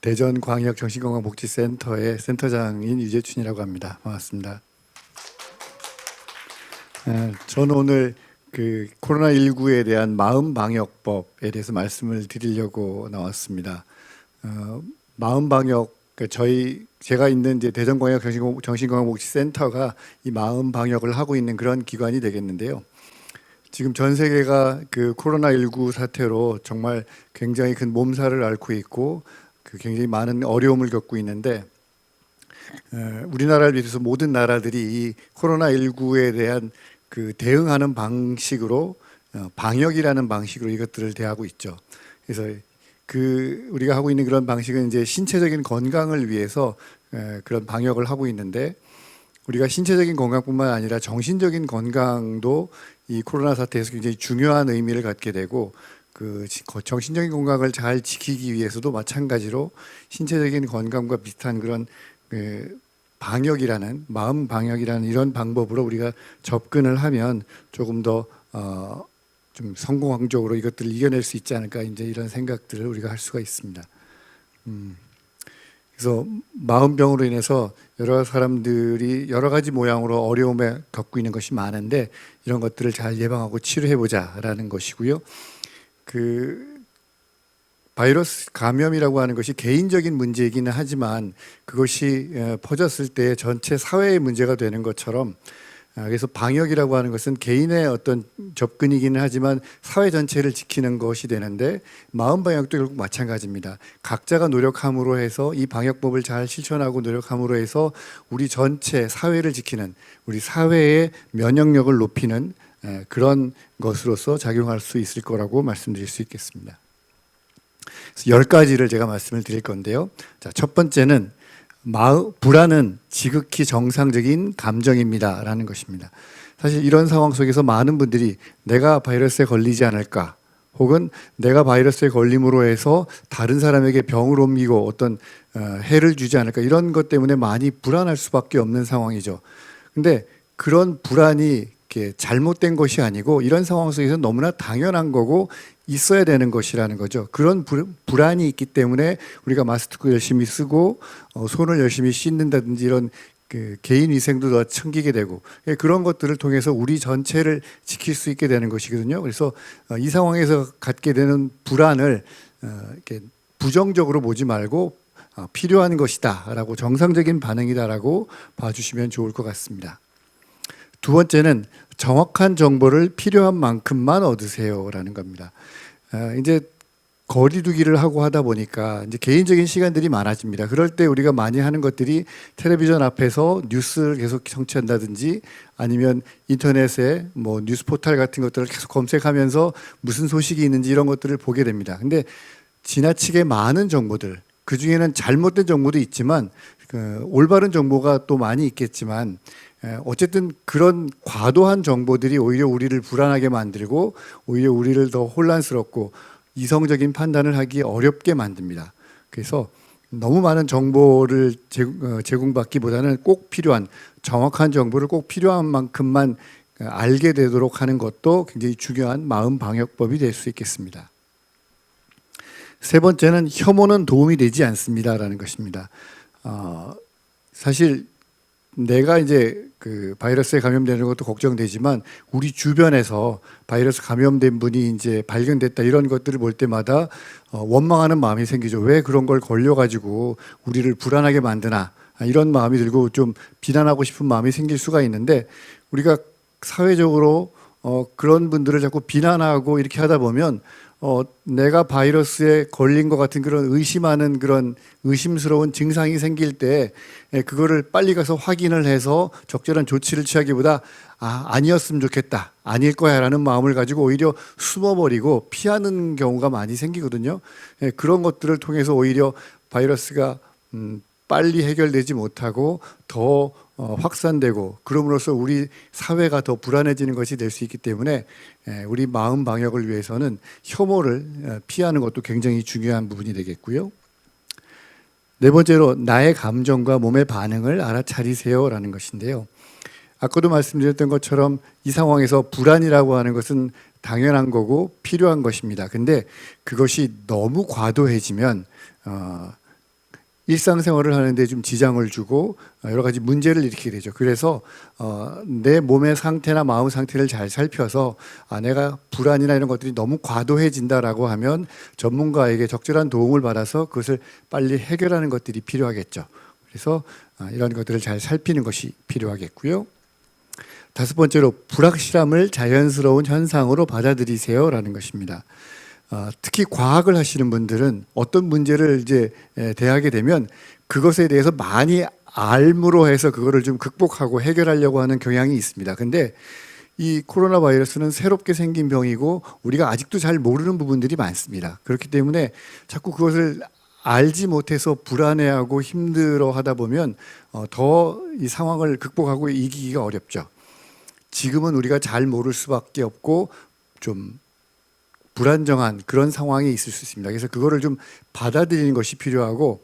대전광역정신건강복지센터의 센터장인 유재춘이라고 합니다. 반갑습니다. 에, 저는 오늘 그 코로나 19에 대한 마음 방역법에 대해서 말씀을 드리려고 나왔습니다. 어, 마음 방역 그 저희 제가 있는 이제 대전광역 정신건- 정신건강복지센터가 이 마음 방역을 하고 있는 그런 기관이 되겠는데요. 지금 전 세계가 그 코로나 19 사태로 정말 굉장히 큰 몸살을 앓고 있고 그 굉장히 많은 어려움을 겪고 있는데 에, 우리나라를 비롯해서 모든 나라들이 이 코로나 19에 대한 그 대응하는 방식으로 어, 방역이라는 방식으로 이것들을 대하고 있죠. 그래서 그 우리가 하고 있는 그런 방식은 이제 신체적인 건강을 위해서 에, 그런 방역을 하고 있는데 우리가 신체적인 건강뿐만 아니라 정신적인 건강도 이 코로나 사태에서 굉장히 중요한 의미를 갖게 되고 그 정신적인 건강을 잘 지키기 위해서도 마찬가지로 신체적인 건강과 비슷한 그런 그 방역이라는 마음 방역이라는 이런 방법으로 우리가 접근을 하면 조금 더 어, 좀 성공적으로 이것들을 이겨낼 수 있지 않을까 이제 이런 생각들을 우리가 할 수가 있습니다. 음, 그래서 마음병으로 인해서 여러 사람들이 여러 가지 모양으로 어려움에 겪고 있는 것이 많은데 이런 것들을 잘 예방하고 치료해 보자라는 것이고요. 그 바이러스 감염이라고 하는 것이 개인적인 문제이기는 하지만 그것이 어, 퍼졌을 때 전체 사회의 문제가 되는 것처럼 아, 그래서 방역이라고 하는 것은 개인의 어떤 접근이기는 하지만 사회 전체를 지키는 것이 되는데 마음 방역도 결국 마찬가지입니다. 각자가 노력함으로 해서 이 방역법을 잘 실천하고 노력함으로 해서 우리 전체 사회를 지키는 우리 사회의 면역력을 높이는 에, 그런 것으로서 작용할 수 있을 거라고 말씀드릴 수 있겠습니다. 열 가지를 제가 말씀을 드릴 건데요. 자, 첫 번째는 마음 불안은 지극히 정상적인 감정입니다 라는 것입니다. 사실 이런 상황 속에서 많은 분들이 내가 바이러스에 걸리지 않을까 혹은 내가 바이러스에 걸림으로 해서 다른 사람에게 병을 옮기고 어떤 어, 해를 주지 않을까 이런 것 때문에 많이 불안할 수밖에 없는 상황이죠. 근데 그런 불안이 이렇게 잘못된 것이 아니고 이런 상황 속에서 너무나 당연한 거고 있어야 되는 것이라는 거죠. 그런 불, 불안이 있기 때문에 우리가 마스크 열심히 쓰고 어, 손을 열심히 씻는다든지 이런 그 개인 위생도 더 챙기게 되고 예, 그런 것들을 통해서 우리 전체를 지킬 수 있게 되는 것이거든요. 그래서 어, 이 상황에서 갖게 되는 불안을 어, 이렇게 부정적으로 보지 말고 어, 필요한 것이다라고 정상적인 반응이다라고 봐주시면 좋을 것 같습니다. 두 번째는 정확한 정보를 필요한 만큼만 얻으세요라는 겁니다. 아, 이제 거리두기를 하고 하다 보니까 이제 개인적인 시간들이 많아집니다. 그럴 때 우리가 많이 하는 것들이 텔레비전 앞에서 뉴스를 계속 청취한다든지 아니면 인터넷에 뭐 뉴스 포털 같은 것들을 계속 검색하면서 무슨 소식이 있는지 이런 것들을 보게 됩니다. 근데 지나치게 많은 정보들 그 중에는 잘못된 정보도 있지만 그 올바른 정보가 또 많이 있겠지만 에, 어쨌든 그런 과도한 정보들이 오히려 우리를 불안하게 만들고 오히려 우리를 더 혼란스럽고 이성적인 판단을 하기 어렵게 만듭니다. 그래서 너무 많은 정보를 제- 어, 제공받기보다는 꼭 필요한 정확한 정보를 꼭 필요한 만큼만 어, 알게 되도록 하는 것도 굉장히 중요한 마음 방역법이 될 수 있겠습니다. 세 번째는 혐오는 도움이 되지 않습니다라는 것입니다. 어, 사실 내가 이제 그 바이러스에 감염되는 것도 걱정되지만 우리 주변에서 바이러스 감염된 분이 이제 발견됐다 이런 것들을 볼 때마다 어, 원망하는 마음이 생기죠. 왜 그런 걸 걸려가지고 우리를 불안하게 만드나 아, 이런 마음이 들고 좀 비난하고 싶은 마음이 생길 수가 있는데 우리가 사회적으로 어, 그런 분들을 자꾸 비난하고 이렇게 하다 보면 어, 내가 바이러스에 걸린 것 같은 그런 의심하는 그런 의심스러운 증상이 생길 때 예, 그거를 빨리 가서 확인을 해서 적절한 조치를 취하기보다 아, 아니었으면 좋겠다. 아닐 거야 라는 마음을 가지고 오히려 숨어버리고 피하는 경우가 많이 생기거든요. 예, 그런 것들을 통해서 오히려 바이러스가 음, 빨리 해결되지 못하고 더 어, 확산되고 그럼으로써 우리 사회가 더 불안해지는 것이 될 수 있기 때문에 에, 우리 마음 방역을 위해서는 혐오를 어, 피하는 것도 굉장히 중요한 부분이 되겠고요. 네 번째로 나의 감정과 몸의 반응을 알아차리세요라는 것인데요. 아까도 말씀드렸던 것처럼 이 상황에서 불안이라고 하는 것은 당연한 거고 필요한 것입니다. 근데 그것이 너무 과도해지면 어, 일상생활을 하는데 좀 지장을 주고 어, 여러 가지 문제를 일으키게 되죠. 그래서 어, 내 몸의 상태나 마음 상태를 잘 살펴서 아, 내가 불안이나 이런 것들이 너무 과도해진다라고 하면 전문가에게 적절한 도움을 받아서 그것을 빨리 해결하는 것들이 필요하겠죠. 그래서 아, 이런 것들을 잘 살피는 것이 필요하겠고요. 다섯 번째로 불확실함을 자연스러운 현상으로 받아들이세요라는 것입니다. 어, 특히 과학을 하시는 분들은 어떤 문제를 이제 에, 대하게 되면 그것에 대해서 많이 알므로 해서 그거를 좀 극복하고 해결하려고 하는 경향이 있습니다. 근데 이 코로나 바이러스는 새롭게 생긴 병이고 우리가 아직도 잘 모르는 부분들이 많습니다. 그렇기 때문에 자꾸 그것을 알지 못해서 불안해하고 힘들어 하다 보면 어, 더이 상황을 극복하고 이기기가 어렵죠. 지금은 우리가 잘 모를 수밖에 없고 좀 불안정한 그런 상황이 있을 수 있습니다. 그래서 그거를 좀 받아들이는 것이 필요하고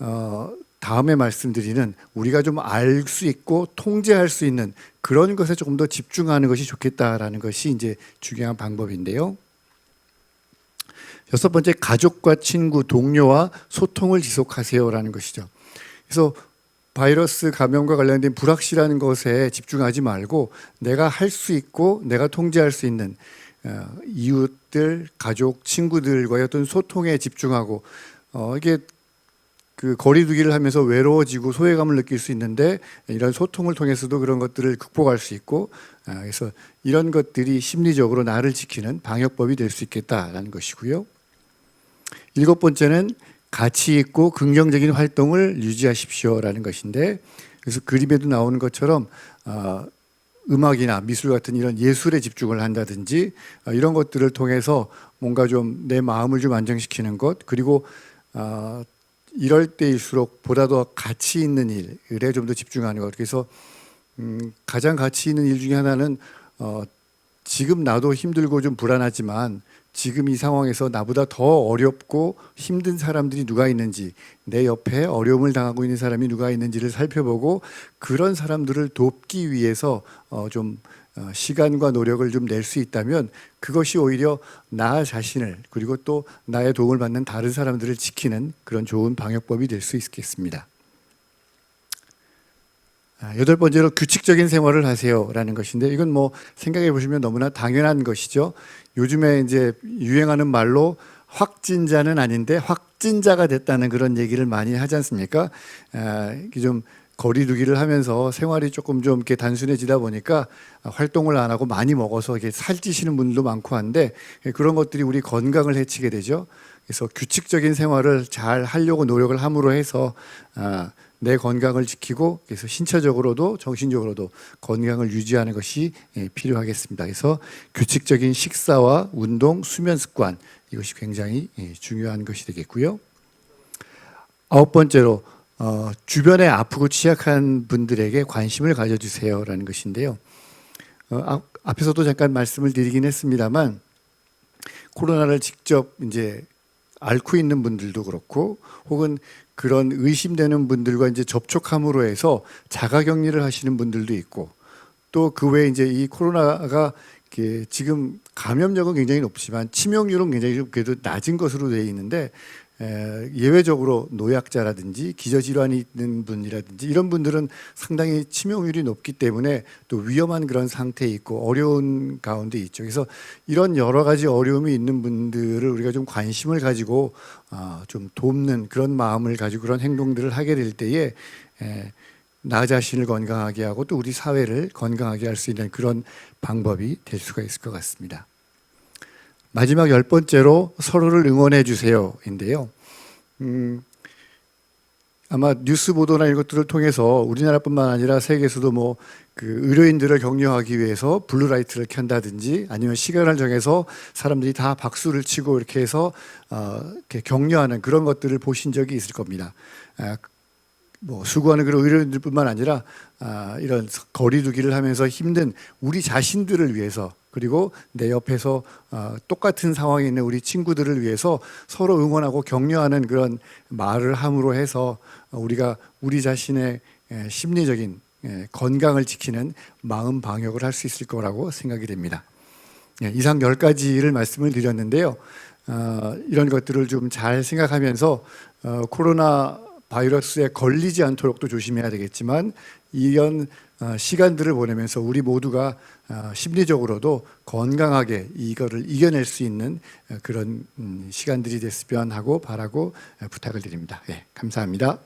어, 다음에 말씀드리는 우리가 좀 알 수 있고 통제할 수 있는 그런 것에 조금 더 집중하는 것이 좋겠다라는 것이 이제 중요한 방법인데요. 여섯 번째 가족과 친구, 동료와 소통을 지속하세요라는 것이죠. 그래서 바이러스 감염과 관련된 불확실한 것에 집중하지 말고 내가 할 수 있고 내가 통제할 수 있는 어, 이웃들, 가족, 친구들과의 어떤 소통에 집중하고 어, 이게 그 거리두기를 하면서 외로워지고 소외감을 느낄 수 있는데 이런 소통을 통해서도 그런 것들을 극복할 수 있고 아, 그래서 이런 것들이 심리적으로 나를 지키는 방역법이 될 수 있겠다라는 것이고요. 일곱 번째는 가치 있고 긍정적인 활동을 유지하십시오라는 것인데 그래서 그림에도 나오는 것처럼 어, 음악이나 미술 같은 이런 예술에 집중을 한다든지 어, 이런 것들을 통해서 뭔가 좀 내 마음을 좀 안정시키는 것 그리고 어, 이럴 때일수록 보다 더 가치 있는 일에 좀 더 집중하는 것. 그래서 음, 가장 가치 있는 일 중에 하나는 어, 지금 나도 힘들고 좀 불안하지만 지금 이 상황에서 나보다 더 어렵고 힘든 사람들이 누가 있는지 내 옆에 어려움을 당하고 있는 사람이 누가 있는지를 살펴보고 그런 사람들을 돕기 위해서 어, 좀 어, 시간과 노력을 좀 낼 수 있다면 그것이 오히려 나 자신을 그리고 또 나의 도움을 받는 다른 사람들을 지키는 그런 좋은 방역법이 될 수 있겠습니다. 아, 여덟 번째로 규칙적인 생활을 하세요라는 것인데 이건 뭐 생각해 보시면 너무나 당연한 것이죠. 요즘에 이제 유행하는 말로 확진자는 아닌데 확진자가 됐다는 그런 얘기를 많이 하지 않습니까? 아, 이게 좀 거리두기를 하면서 생활이 조금 좀 이렇게 단순해지다 보니까 활동을 안 하고 많이 먹어서 이렇게 살찌시는 분들도 많고 한데 그런 것들이 우리 건강을 해치게 되죠. 그래서 규칙적인 생활을 잘 하려고 노력을 함으로 해서 아, 내 건강을 지키고 그래서 신체적으로도 정신적으로도 건강을 유지하는 것이 예, 필요하겠습니다. 그래서 규칙적인 식사와 운동, 수면 습관 이것이 굉장히 예, 중요한 것이 되겠고요. 아홉 번째로 어, 주변에 아프고 취약한 분들에게 관심을 가져주세요라는 것인데요. 어, 앞, 앞에서도 잠깐 말씀을 드리긴 했습니다만 코로나를 직접 이제 앓고 있는 분들도 그렇고 혹은 그런 의심되는 분들과 이제 접촉함으로 해서 자가 격리를 하시는 분들도 있고 또 그 외에 이제 이 코로나가 지금 감염력은 굉장히 높지만 치명률은 굉장히 좀 그래도 낮은 것으로 되어 있는데 에, 예외적으로 노약자라든지 기저질환이 있는 분이라든지 이런 분들은 상당히 치명률이 높기 때문에 또 위험한 그런 상태에 있고 어려운 가운데 있죠. 그래서 이런 여러 가지 어려움이 있는 분들을 우리가 좀 관심을 가지고 어, 좀 돕는 그런 마음을 가지고 그런 행동들을 하게 될 때에 에, 나 자신을 건강하게 하고 또 우리 사회를 건강하게 할 수 있는 그런 방법이 될 수가 있을 것 같습니다. 마지막 열 번째로 서로를 응원해 주세요인데요. 음, 아마 뉴스 보도나 이런 것들을 통해서 우리나라뿐만 아니라 세계에서도 뭐 그 의료인들을 격려하기 위해서 블루라이트를 켠다든지 아니면 시간을 정해서 사람들이 다 박수를 치고 이렇게 해서 어, 이렇게 격려하는 그런 것들을 보신 적이 있을 겁니다. 아, 뭐 수고하는 그런 의료인들뿐만 아니라 아, 이런 거리두기를 하면서 힘든 우리 자신들을 위해서 그리고 내 옆에서 어, 똑같은 상황에 있는 우리 친구들을 위해서 서로 응원하고 격려하는 그런 말을 함으로 해서 우리가 우리 자신의 에, 심리적인 에, 건강을 지키는 마음 방역을 할 수 있을 거라고 생각이 됩니다. 예, 이상 열 가지를 말씀을 드렸는데요. 어, 이런 것들을 좀 잘 생각하면서 어, 코로나 바이러스에 걸리지 않도록도 조심해야 되겠지만 이런 어, 시간들을 보내면서 우리 모두가 어, 심리적으로도 건강하게 이거를 이겨낼 수 있는 어, 그런 음, 시간들이 됐으면 하고 바라고 어, 부탁을 드립니다. 예, 감사합니다.